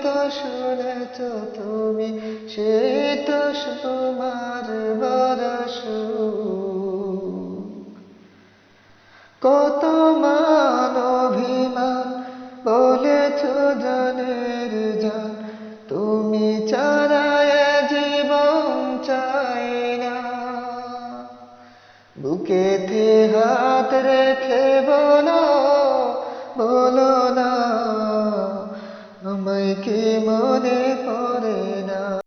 হয়তো শুনেছ তুমি সেই তো তোমার বরস। কত মান অভিমান বলেছ জানের জান, তুমি চারায় জীবন চাই না। বুকেতে হাত রেখে বলো বলো না আমায় মনে পড়ে